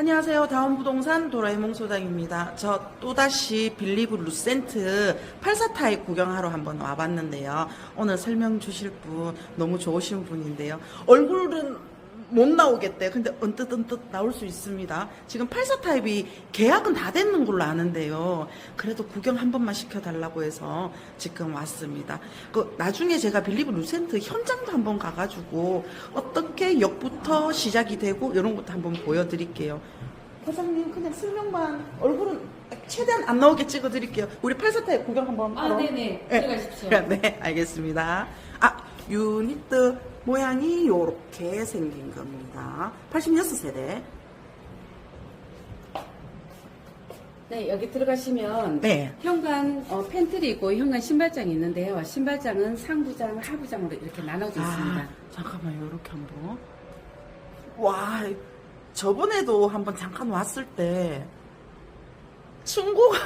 안녕하세요. 다원부동산 도라에몽 소장입니다. 저 또다시 빌리브 루센트 84타입 구경하러 한번 와봤는데요. 오늘 설명 주실 분 너무 좋으신 분인데요. 얼굴은 못 나오겠대. 근데 언뜻 언뜻 나올 수 있습니다. 지금 84 타입이 계약은 다 됐는 걸로 아는데요. 그래도 구경 한 번만 시켜달라고 해서 지금 왔습니다. 그 나중에 제가 빌리브 루센트 현장도 한번 가가지고 어떻게 역부터 시작이 되고 이런 것도 한번 보여드릴게요. 과장님 그냥 설명만 얼굴은 최대한 안 나오게 찍어드릴게요. 우리 84타입 구경 한번 아, 하러. 네네. 네. 들어가십시오. 네, 알겠습니다. 아, 유니트 모양이 요렇게 생긴 겁니다. 86세대. 네, 여기 들어가시면 네. 현관 어, 팬트리 있고 현관 신발장이 있는데요. 신발장은 상부장, 하부장으로 이렇게 나눠져 있습니다. 아, 잠깐만요. 요렇게 한번. 와, 저번에도 한번 잠깐 왔을 때 친구가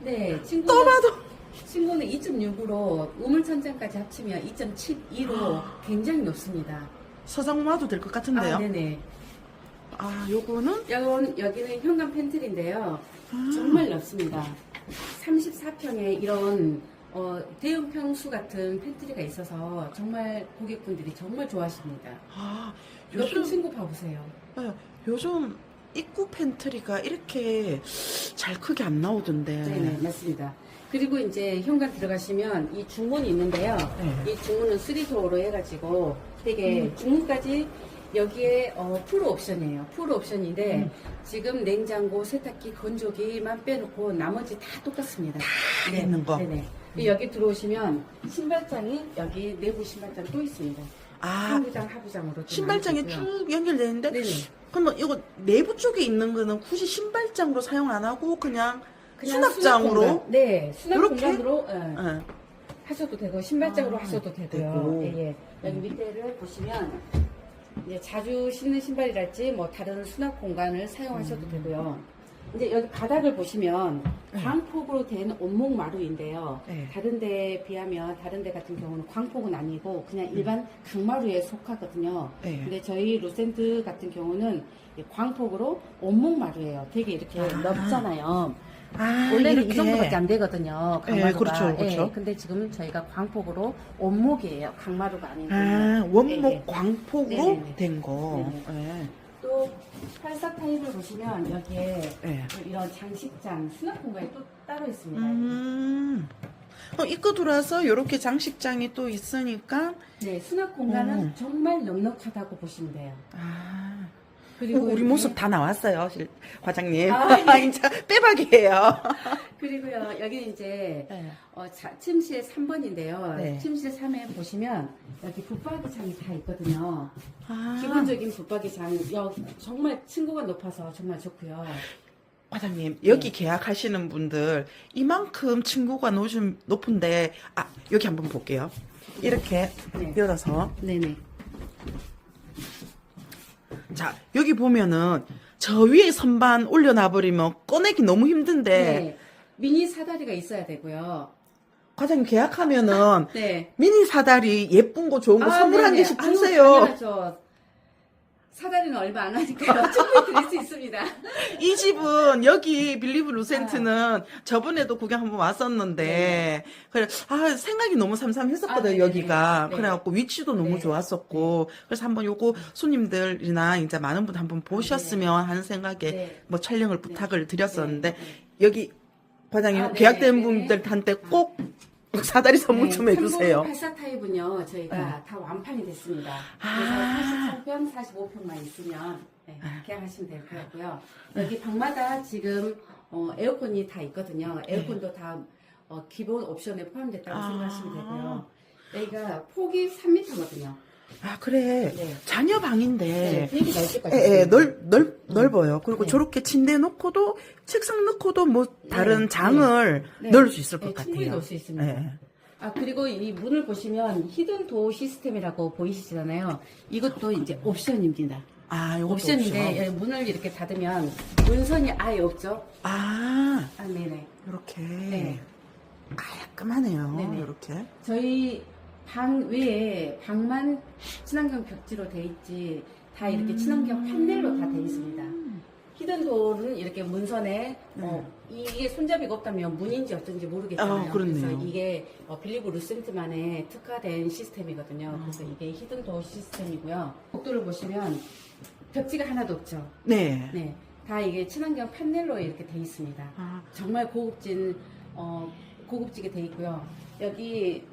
네, 친구는 또 봐도 친구는 2.6으로 우물천장까지 합치면 2.72로 굉장히 높습니다. 서장 와도 될 것 같은데요. 아, 네네. 아, 요거는 여건, 여기는 현관 팬트리인데요. 정말 넓습니다. 34평에 이런 어, 대형 평수 같은 팬트리가 있어서 정말 고객분들이 정말 좋아하십니다. 아, 요즘 친구 봐보세요. 네, 요즘 입구 팬트리가 이렇게 잘 크게 안 나오던데. 네네, 맞습니다. 그리고 이제 현관 들어가시면 이 중문이 있는데요. 네. 이 중문은 3도어로 해가지고 되게 음. 중문까지 여기에 어, 풀 옵션이에요. 풀 옵션인데 음. 지금 냉장고, 세탁기, 건조기만 빼놓고 나머지 다 똑같습니다. 다 있는 거. 네네. 여기 들어오시면 신발장이 여기 내부 신발장 또 있습니다. 아, 상부장, 하부장으로 있고요. 쭉 연결되어 있는데 네네. 그러면 이거 내부 쪽에 있는 거는 굳이 신발장으로 사용 안 하고 그냥, 그냥 수납장으로 수납 공간. 네, 수납 이렇게? 공간으로 예. 예. 하셔도 되고 신발장으로 아, 하셔도 되고요. 되고. 예, 예. 여기 밑에를 보시면 이제 자주 신는 신발이랄지 뭐 다른 수납 공간을 사용하셔도 음. 되고요. 이제 여기 바닥을 보시면 네. 광폭으로 된 온목 마루인데요. 네. 다른 데에 비하면 다른 데 같은 경우는 광폭은 아니고 그냥 음. 일반 강마루에 속하거든요. 네. 근데 저희 루센트 같은 경우는 이 광폭으로 온목 마루예요. 되게 이렇게 아. 넓잖아요. 아, 원래는 이렇게. 이 정도밖에 안 되거든요. 예, 강마루가. 그렇죠, 그렇죠. 예, 근데 지금 저희가 광폭으로 온목이에요. 강마루가 아니고. 아, 원목 예, 예. 광폭으로 네네네. 된 거. 네네. 예. 또 팔사 타입을 보시면 여기에 예. 또 이런 장식장, 수납 공간이 또 따로 있습니다. 음. 어, 입구 들어와서 이렇게 장식장이 또 있으니까 네, 수납 공간은 음. 정말 넉넉하다고 보시면 돼요. 아, 그리고 우리 모습 다 나왔어요, 실- 과장님. 아, 예. 진짜 빼박이에요. 그리고요, 여기 이제 네. 어, 자, 침실 3번인데요. 네. 침실 3에 보시면 여기 붙박이장이 다 있거든요. 아, 기본적인 붙박이장, 여기 정말 층고가 높아서 정말 좋고요. 과장님, 여기 네. 계약하시는 분들 이만큼 층고가 높은, 높은데 아 여기 한번 볼게요. 이렇게 네. 열어서 네네. 자 여기 보면은 저 위에 선반 올려놔버리면 꺼내기 너무 힘든데 네. 미니 사다리가 있어야 되고요. 과장님 계약하면은 네. 미니 사다리 예쁜 거 좋은 거 아, 선물 한 네네. 개씩 아유, 주세요. 당연하죠. 사다리는 얼마 안 하니까요. 충분히 드릴 수 있습니다. 이 집은 여기 빌리브 루센트는 저번에도 구경 한번 왔었는데 그래 아 생각이 너무 삼삼했었거든요 아, 네네네. 여기가 네. 그래갖고 위치도 너무 네. 좋았었고 그래서 한번 요거 손님들이나 이제 많은 분 한번 보셨으면 하는 생각에 네. 뭐 촬영을 부탁을 드렸었는데 네, 네. 여기 과장님 아, 계약된. 분들한테 꼭 사다리 선물 좀 해주세요. 84 타입은요, 저희가 네. 다 완판이 됐습니다. 아. 그래서 83평, 45평만 있으면 네, 아. 계약하시면 될것 같고요. 여기 방마다 지금 어, 에어컨이 다 있거든요. 에어컨도 다 어, 기본 옵션에 포함됐다고 네. 아. 생각하시면 되고요. 여기가 폭이 3m거든요. 아 그래 네. 자녀 네, 방인데 되게 넓게까지. 예, 예, 있습니다. 넓, 넓, 넓어요. 그리고 네. 저렇게 침대 놓고도, 책상 놓고도 뭐, 다른 네. 장을 네. 넣을 수 있을 것 네, 같아요. 충분히 넣을 수 있습니다. 예. 아 그리고 이 문을 보시면 히든 도어 시스템이라고 보이시잖아요. 이것도 이제 옵션입니다. 아, 요것도 옵션인데 옵션. 예, 문을 이렇게 닫으면 문선이 아예 없죠. 아, 아 네네. 요렇게. 네. 깔끔하네요. 네네. 요렇게. 저희 방 외에 방만 친환경 벽지로 돼 있지 다 이렇게 친환경 판넬로 다 돼 있습니다. 히든도어는 이렇게 문선에 어, 이게 손잡이가 없다면 문인지 어쩐지 모르겠잖아요. 네. 아, 그렇네요. 래서 이게 어, 빌리브 루센트만의 특화된 시스템이거든요. 그래서 이게 히든도어 시스템이고요. 복도를 보시면 벽지가 하나도 없죠. 네. 네, 다 이게 친환경 판넬로 이렇게 돼 있습니다. 아, 정말 고급진 어, 고급지게 돼 있고요. 여기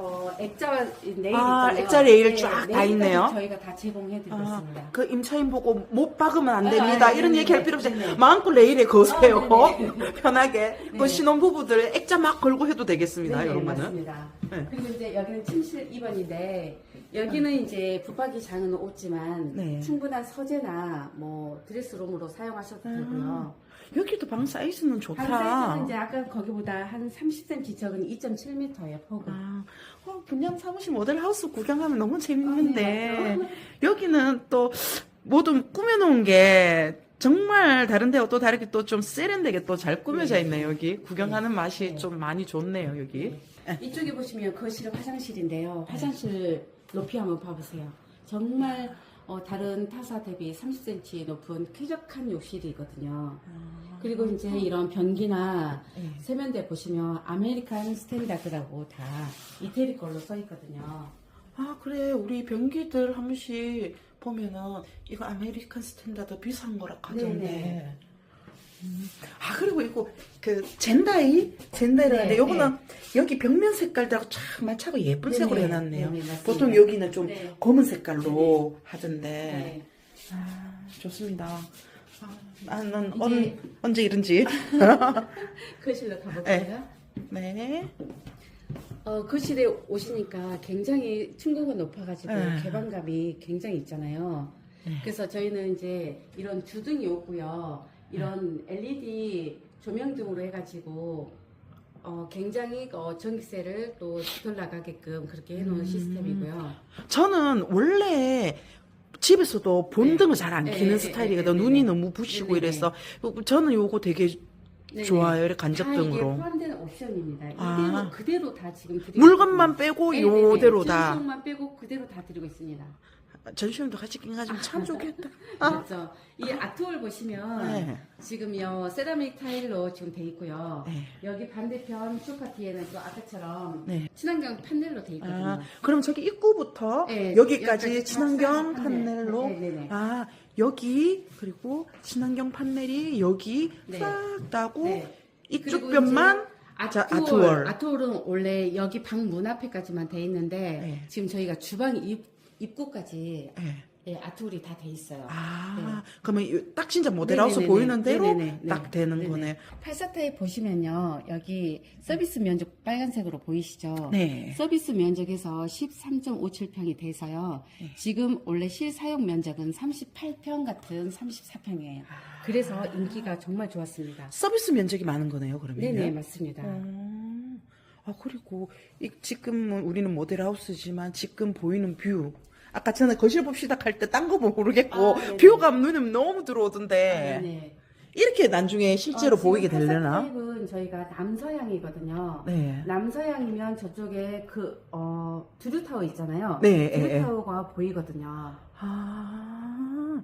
어, 액자 네일 아, 있잖아요. 액자 레일 쫙다 네일까지 있네요. 저희가 다 제공해드리고 아. 그 임차인 보고 못 박으면 안 아, 됩니다. 아, 이런 네네, 얘기 할 필요 없이 네네. 마음껏 레일에 거세요. 아, 네네. 편하게. 그 네네. 신혼부부들 액자 막 걸고 해도 되겠습니다. 네, 이런 거는. 맞습니다. 네. 그리고 이제 여기는 침실 2번인데 여기는 이제 붙박이 장은 없지만 네. 충분한 서재나 뭐 드레스룸으로 사용하셔도 아, 되고요. 여기도 방 사이즈는 좋다. 방 사이즈는 이제 아까 거기보다 한 30cm 적은 2.7m예요, 폭은. 아, 어, 분양 사무실 모델 하우스 구경하면 너무 재밌는데 아, 네. 여기는 또 모든 꾸며놓은 게 정말 다른 데와 또 다르게 또 좀 세련되게 또 잘 꾸며져 네. 있네요 여기 구경하는 맛이 네. 좀 많이 좋네요 여기 이쪽에 보시면 거실은 화장실인데요. 화장실 높이 한번 봐보세요. 정말 어, 다른 타사 대비 30cm 높은 쾌적한 욕실이거든요. 그리고 이제 이런 변기나 네. 세면대 보시면 아메리칸 스탠다드라고 다 이태리 걸로 써 있거든요. 아 그래 우리 변기들 한 번씩 보면은 이거 아메리칸 스탠다드 비싼 거라 가던데 네네. 음. 아 그리고 이거 그 젠다이 젠다이라는데 네, 요거는 여기 벽면 색깔들하고 쫙 맞춰고 예쁜 네네. 색으로 해놨네요 네네, 맞습니다. 보통 여기는 좀 네. 검은 색깔로 네. 하던데 네. 아 좋습니다 아, 나는 이제- 언, 언제 이런지 거실로 가볼까요? 네 어, 거실에 오시니까 굉장히 층고가 높아가지고 네. 개방감이 굉장히 있잖아요. 네. 그래서 저희는 이제 이런 주등이 오고요. 이런 LED 조명 등으로 해가지고 어, 굉장히 어, 전기세를 또 덜 나가게끔 그렇게 해놓은 음. 시스템이고요. 저는 원래 집에서도 본등을 잘 안 네, 켜는 네, 스타일이거든 네, 네, 눈이 네. 너무 부시고 네, 네, 이래서 저는 요거 되게 네네. 좋아요 이렇게 다 이게 간접등으로 포함된 옵션입니다. 이대로 아. 그대로 다 지금 드리고 물건만 있습니다. 빼고 네네네. 요대로 다 전시용만 빼고 그대로 다 드리고 있습니다. 전시용도 같이 낀가지고 참 좋겠다 아. 맞죠? 이 아트홀 보시면 네. 지금 요 세라믹 타일로 지금 돼 있고요. 네. 여기 반대편 쇼파티에는 또 아까처럼 네. 친환경 판넬로 돼 있거든요. 아, 그럼 저기 입구부터 네, 여기까지 여기까지 친환경 다 판넬. 판넬로 네 네 네. 아 여기 그리고 친환경 판넬이 여기 네. 싹 따고 네. 이쪽 그리고 변만 자, 아트홀. 아트홀은 원래 여기 방 문 앞에까지만 돼 있는데 네. 지금 저희가 주방 입, 입구까지 네. 예, 아트홀이 다 돼 있어요. 아 그러면 이- 딱 진짜 모델하우스 네네네네. 보이는 대로 네네네. 딱 네. 되는 네네. 거네. 팔사타입 보시면요. 여기 서비스 면적 빨간색으로 보이시죠? 네. 서비스 면적에서 13.57평이 돼서요. 네. 지금 원래 실사용 면적은 38평 같은 34평이에요. 그래서 인기가 정말 좋았습니다. 서비스 면적이 많은 거네요. 그러면. 네네, 맞습니다. 음. 아 그리고 이, 지금 우리는 모델하우스지만 지금 보이는 뷰. 아까 전에 거실 봅시다 할 때 딴 거 모르겠고 아. 뷰가 눈에 너무 들어오던데 아, 네. 이렇게 나중에 실제로 어, 보이게 되려나? 팔사타입은 저희가 남서양이거든요. 네. 남서양이면 저쪽에 그, 어, 두루타워 있잖아요. 네, 예, 예. 두루타워가 보이거든요. 아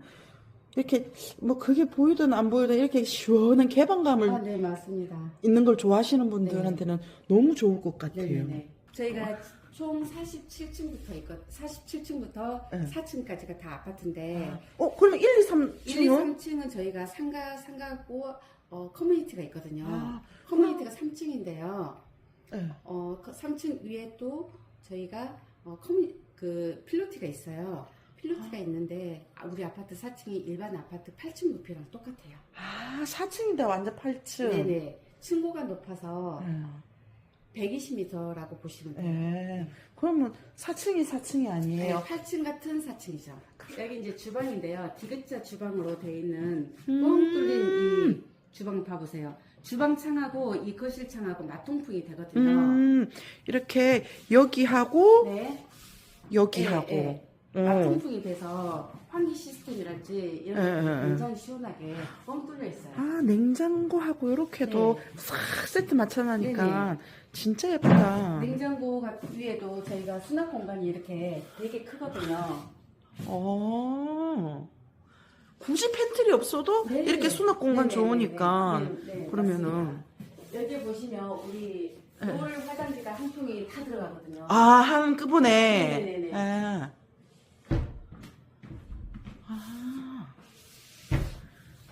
이렇게 뭐 그게 보이든 안 보이든 이렇게 시원한 개방감을 아, 네, 맞습니다. 있는 걸 좋아하시는 분들한테는 너무 좋을 것 같아요. 네네네. 저희가 총 47층부터 있거 47층부터 네. 4층까지가 다 아파트인데 어 그러면 1, 2, 3 1, 2, 층은 3층은 저희가 상가 상가고 어, 커뮤니티가 있거든요. 아, 커뮤니티가 3층인데요. 네. 어, 3층 위에 또 저희가 어, 커뮤 그 필로티가 있어요. 필로티가 있는데 아, 우리 아파트 4층이 일반 아파트 8층 높이랑 똑같아요. 아 4층인데 완전 8층. 네네. 층고가 높아서 네. 120m라고 보시면 돼요. 네. 그러면 4층이 4층이 네, 아니에요. 8층 같은 4층이죠. 여기 이제 주방인데요. 디귿자 주방으로 되어 있는 음. 뻥 뚫린 이 주방 봐보세요. 주방 창하고 이 거실 창하고 맞통풍이 되거든요. 음, 이렇게 여기하고 네. 여기하고. 네, 네. 어. 맞통풍이 돼서 환기 시스템이랄지 이런 네, 것들이 네, 네. 굉장히 시원하게 뻥 뚫려 있어요. 아 냉장고하고 이렇게도 싹 세트 맞춰놓으니까 네네. 진짜 예쁘다. 냉장고 위에도 저희가 수납 공간이 이렇게 되게 크거든요. 어. 굳이 팬트리 없어도 네. 이렇게 수납 공간 네, 네, 좋으니까 네, 네, 네, 그러면은 맞습니다. 여기 보시면 우리 네. 물 화장지가 한 통이 다 들어가거든요. 아 한꺼번에 네네네. 아. 아.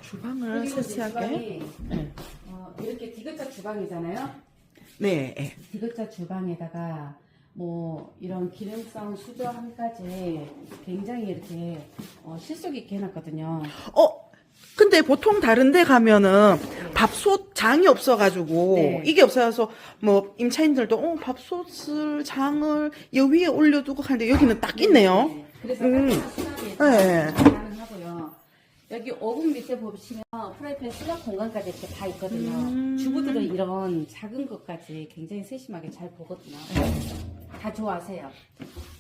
주방을 그리고 이제 세세하게 주방이 네. 어, 이렇게 디귿자 주방이잖아요. 네. 네. 디귿자 주방에다가 뭐 이런 기능성 수저함까지 굉장히 이렇게 어, 실속 있게 해놨거든요. 어 근데 보통 다른데 가면은 밥솥 장이 없어가지고 네. 이게 없어서 뭐 임차인들도 어 밥솥을 장을 이 위에 올려두고 하는데 여기는 딱 있네요. 네, 그래서 음. 수납이 네. 여기 오븐 밑에 보시면 프라이팬 수납 공간까지 이렇게 다 있거든요. 음. 주부들은 이런 작은 것까지 굉장히 세심하게 잘 보거든요. 다 좋아하세요.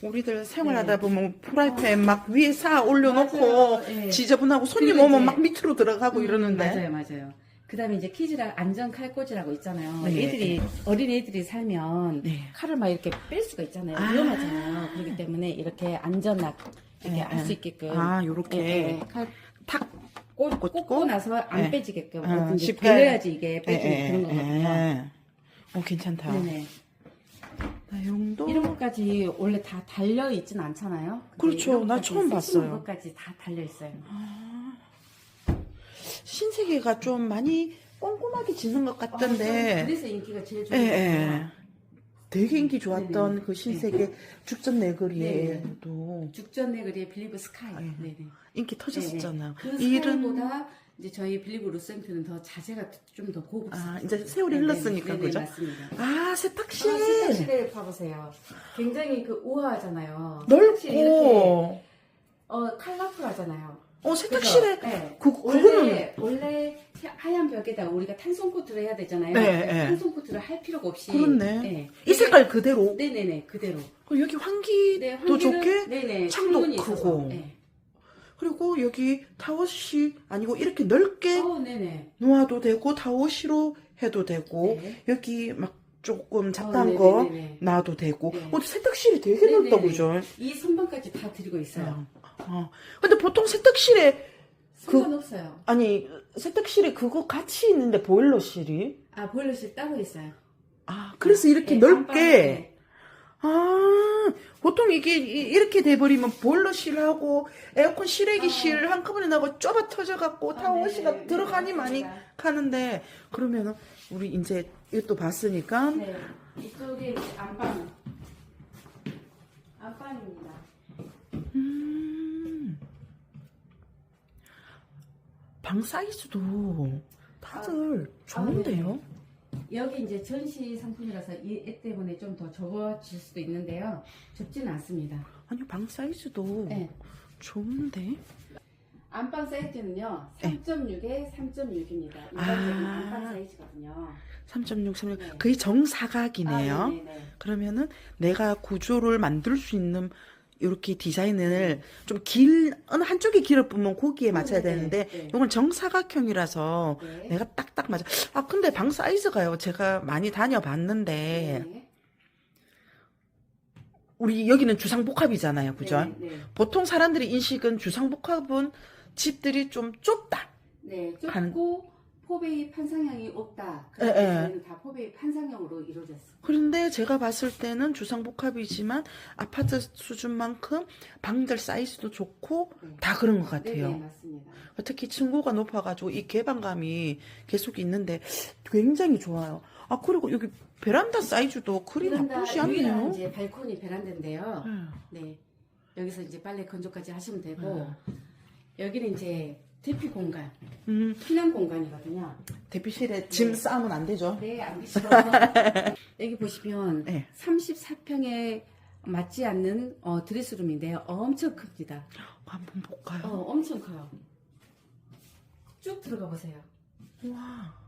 우리들 생활하다 보면 프라이팬 막 위에 쌓아 올려놓고 맞아요. 네. 지저분하고 손님 그리고 오면 이제- 막 밑으로 들어가고 음, 이러는데 맞아요, 맞아요. 그다음에 이제 키즈랑 안전 칼꽂이라고 있잖아요. 네. 애들이 어린 애들이 살면 네. 칼을 막 이렇게 뺄 수가 있잖아요. 아. 위험하잖아요. 그렇기 때문에 이렇게 안전하게 이렇게 네, 할 수 네. 있게끔 아, 요렇게. 네, 네. 칼 탁 꽂, 꽂고? 꽂고 나서 안 네. 빼지게끔 어, 어떤 게 쉽게. 걸려야지 이게 예, 빼지는 예, 그런 거거든요. 예. 어 괜찮다. 네네. 나 용도 이런 것까지 원래 다 달려 있진 않잖아요. 근데 그렇죠. 이런 나 것까지 처음 봤어요. 것까지 다 달려 있어요. 신세계가 좀 많이 꼼꼼하게 짓는 것 아, 같던데. 그래서 인기가 제일 예, 좋은 예. 거예요. 되게 인기 좋았던 네네. 그 신세계 죽전 네네. 내거리에도 죽전 내거리의 빌리브 스카이. 아, 예. 네네. 인기 터졌었잖아요. 그 이름 스카이보다 이제 저희 빌리브 루센트는 더 자재가 좀 더 고급스러워요. 아, 이제 세월이 흘렀으니까, 그죠? 맞습니다. 아 세탁실 아, 세탁실에 봐보세요. 굉장히 그 우아하잖아요. 세탁실이 이렇게 넓고 어 컬러풀하잖아요. 어 세탁실에? 네. 그 원래 원래 하얀 벽에다 우리가 탄성 코트를 해야 되잖아요. 네, 네. 탄성 코트를 할 필요가 없이 그렇네. 네. 이 색깔 그대로 네네네 그대로. 어, 여기 환기도 네, 환기는- 좋게 네네 창도 창문이 있어서. 크고. 네. 그리고 여기 타워시 아니고 이렇게 넓게 어 네네. 놓아도 되고 타워시로 해도 되고 네. 여기 막 조금 어, 잡다한 거 네네네네. 놔도 되고 네. 어, 세탁실이 되게 네네네. 넓다 그죠? 이 선반까지 다 드리고 있어요. 어. 어. 근데 보통 세탁실에 그- 상관없어요. 아니 세탁실에 그거 같이 있는데 보일러실이 아 보일러실 따로 있어요. 아 그래서 이렇게 네, 넓게 안방에. 아 보통 이게 이- 이렇게 돼버리면 보일러실하고 에어컨 실외기실 아. 한꺼번에 나고 좁아 터져갖고 아, 타워시가 네네. 들어가니 네, 많이 맞습니다. 가는데 그러면은 우리 이제 이것도 봤으니까 네. 이쪽에 이제 안방. 안방입니다. 방 사이즈도 다들 좋은데요? 여기 이제 전시 상품이라서 이애 때문에 좀더 접어질 수도 있는데요. 좁지는 않습니다. 아니 방 사이즈도 네. 좋은데? 안방 사이즈는요. 네. 3.6에 3.6입니다. 일반적인 아. 안방 사이즈거든요. 3.6, 3.6 네. 거의 정사각이네요. 아, 네네네. 그러면은 내가 구조를 만들 수 있는 이렇게 디자인을 좀 길, 어느 한쪽이 길어 보면 거기에 맞춰야 어, 네네. 되는데 네. 이건 정사각형이라서 네. 내가 딱딱 맞아. 아 근데 방 사이즈가요. 제가 많이 다녀봤는데 네. 우리 여기는 주상복합이잖아요, 그죠? 네, 네. 보통 사람들이 인식은 주상복합은 집들이 좀 좁다. 네, 반- 좁고 포베이 판상형이 없다. 예, 예. 그래서 저희는 다 포베이 판상형으로 이루어졌어요. 그런데 제가 봤을 때는 주상복합이지만 아파트 수준만큼 방들 사이즈도 좋고 네. 다 그런 것 네, 네, 같아요. 맞습니다. 특히 층고가 높아가지고 이 개방감이 계속 있는데 굉장히 좋아요. 아 그리고 여기 베란다 사이즈도 그리 나쁘지 유일한 않네요. 이제 발코니 베란다인데요. 네. 네. 여기서 이제 빨래 건조까지 하시면 되고 여기는 이제 대피 공간, 음, 피난 공간이거든요. 대피실에 짐 네. 쌓으면 안 되죠? 네, 안 계시죠. 여기 보시면 네. 34평에 맞지 않는 어, 드레스룸인데요. 엄청 큽니다. 한번 볼까요? 어, 엄청 커요. 쭉 들어가 보세요. 와.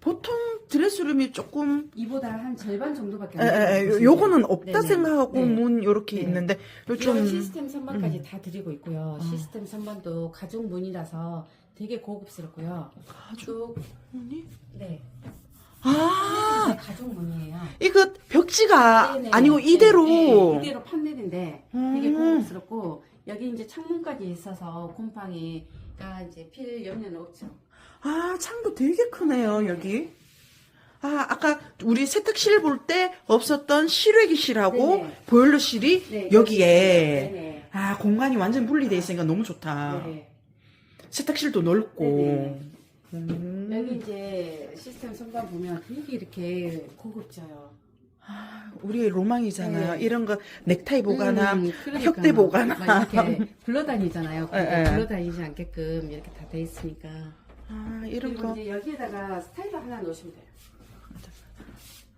보통 드레스룸이 조금 이보다 한 절반 정도밖에 에, 안 에, 에, 요거는 없다 네네. 생각하고 네. 문 요렇게 네. 있는데 요 이런 좀 시스템 선반까지 음. 다 드리고 있고요. 어. 시스템 선반도 가죽 문이라서 되게 고급스럽고요. 가죽 쭉 문이 네. 아, 가족문이에요. 이거 벽지가 네네. 아니고 네, 이대로. 네, 이대로 판넬인데 되게 음. 고급스럽고 여기 이제 창문까지 있어서 곰팡이가 이제 필 염려는 없죠. 아, 창도 되게 크네요, 여기. 아, 아까 우리 세탁실 볼 때 없었던 실외기실하고 네네. 보일러실이 네, 여기에. 네네. 아, 공간이 완전 분리돼 있으니까 너무 좋다. 네. 세탁실도 넓고. 네네. 음. 여기 이제 시스템 선반 보면 되게 이렇게 고급져요. 우리의 로망이잖아요. 네. 이런 거 넥타이 보관함, 음, 그러니까요. 혁대 보관함. 막 이렇게 굴러다니잖아요. 예, 예. 굴러다니지 않게끔 이렇게 다 돼 있으니까. 아, 이런 그리고 거. 이제 여기에다가 스타일러 하나 놓으시면 돼요.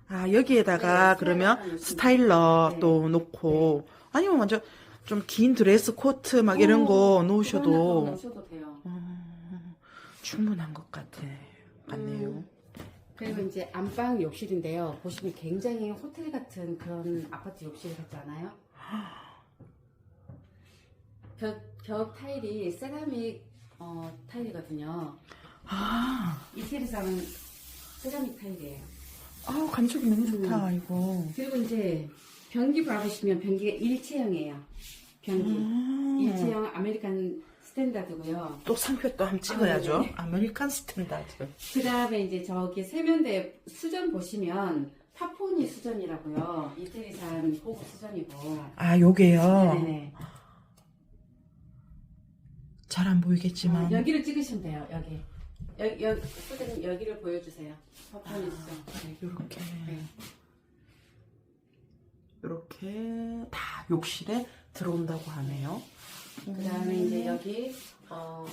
아, 여기에다가 네, 그러면 스타일러 스타일러 네. 또 놓고 아니면 먼저 좀긴 드레스 코트 막 이런 거 어, 놓으셔도 놓으셔도 돼요. 어, 충분한 것 같아. 같네요. 음. 그리고 이제 안방 욕실인데요. 보시면 굉장히 호텔 같은 그런 아파트 욕실 같지 않아요? 벽, 벽 타일이 세라믹 어, 타일이거든요. 아, 이태리상은 세라믹 타일이에요. 아, 감촉이 너무 좋다, 음. 이거. 그리고 이제 변기 봐보시면 변기가 일체형이에요. 변기. 아, 일체형 아메리칸 스탠다드고요. 또 상표 또 한번 찍어야죠. 아, 네네. 아메리칸 스탠다드. 그 다음에 이제 저기 세면대 수전 보시면 파포니 수전이라고요. 이태리산 고급 수전이고. 아, 요게요. 네네. 잘 안 보이겠지만. 어, 여기를 찍으시면 돼요. 여기. 여기, 여기 수전 여기를 보여주세요. 파포니 수전. 네. 요렇게. 네. 요렇게 다 욕실에 들어온다고 하네요. 그 다음에 이제 여기 어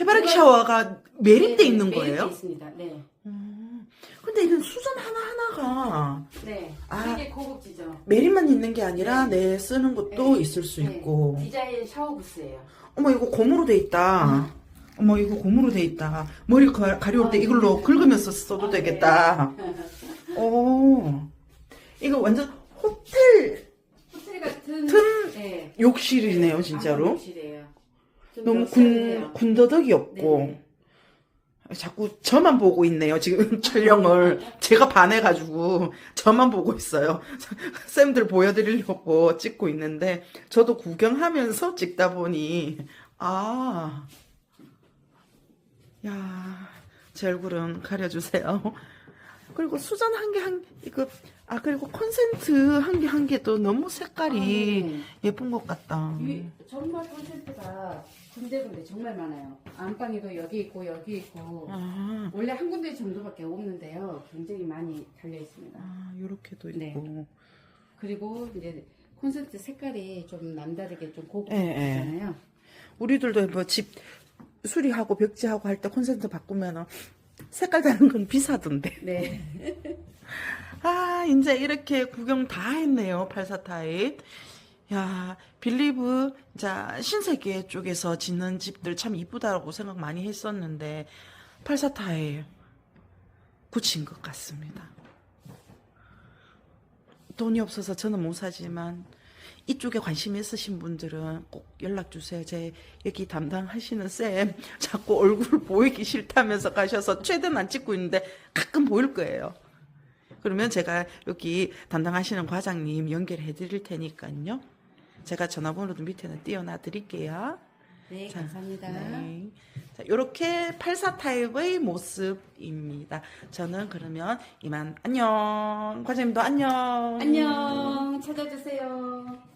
해바라기 샤워가 매립돼 네, 있는 매립돼 거예요? 있습니다. 네. 음, 근데 이건 수전 하나하나가 네. 아. 되게 고급지죠. 매립만 있는 게 아니라 내 쓰는 것도 네. 있을 수 네. 있고. 디자인 샤워 부스예요. 어머, 이거 고무로 돼 있다. 어머, 이거 고무로 돼 있다. 머리 가, 가려울 때 아, 이걸로 네. 긁으면서 써도 아, 되겠다. 오. 이거 완전 호텔 호텔 같은 튼 네. 욕실이네요, 아, 진짜로. 욕실이에요. 좀 너무. 군, 군더더기 없고. 자꾸 저만 보고 있네요. 지금 촬영을 제가 반해가지고 저만 보고 있어요. 쌤들 보여드리려고 찍고 있는데 저도 구경하면서 찍다 보니 아, 야, 제 얼굴은 가려주세요. 그리고 수전 한 개 한 이거 아 그리고 콘센트 한 개 한 개도 너무 색깔이 아, 네. 예쁜 것 같다. 위- 정말 콘센트가 군데군데 정말 많아요. 안방에도 여기 있고 여기 있고 아, 원래 한 군데 정도밖에 없는데요. 굉장히 많이 달려 있습니다. 아 요렇게도 있고. 네. 그리고 이제 콘센트 색깔이 좀 남다르게 좀 예, 예. 고급잖아요. 우리들도 뭐 집 수리하고 벽지하고 할 때 콘센트 바꾸면 색깔 다른 건 비싸던데. 네. 아, 이제 이렇게 구경 다 했네요. 84타입. 야, 빌리브, 자, 신세계 쪽에서 짓는 집들 참 이쁘다고 생각 많이 했었는데, 84타입, 굳힌 것 같습니다. 돈이 없어서 저는 못 사지만, 이쪽에 관심 있으신 분들은 꼭 연락 주세요. 제 여기 담당하시는 쌤 자꾸 얼굴 보이기 싫다면서 가셔서 최대한 안 찍고 있는데 가끔 보일 거예요. 그러면 제가 여기 담당하시는 과장님 연결해 드릴 테니까요. 제가 전화번호도 밑에는 띄워놔 드릴게요. 네, 자, 감사합니다. 네. 자, 이렇게 84 타입의 모습입니다. 저는 그러면 이만 안녕. 과장님도 안녕. 안녕. 찾아주세요.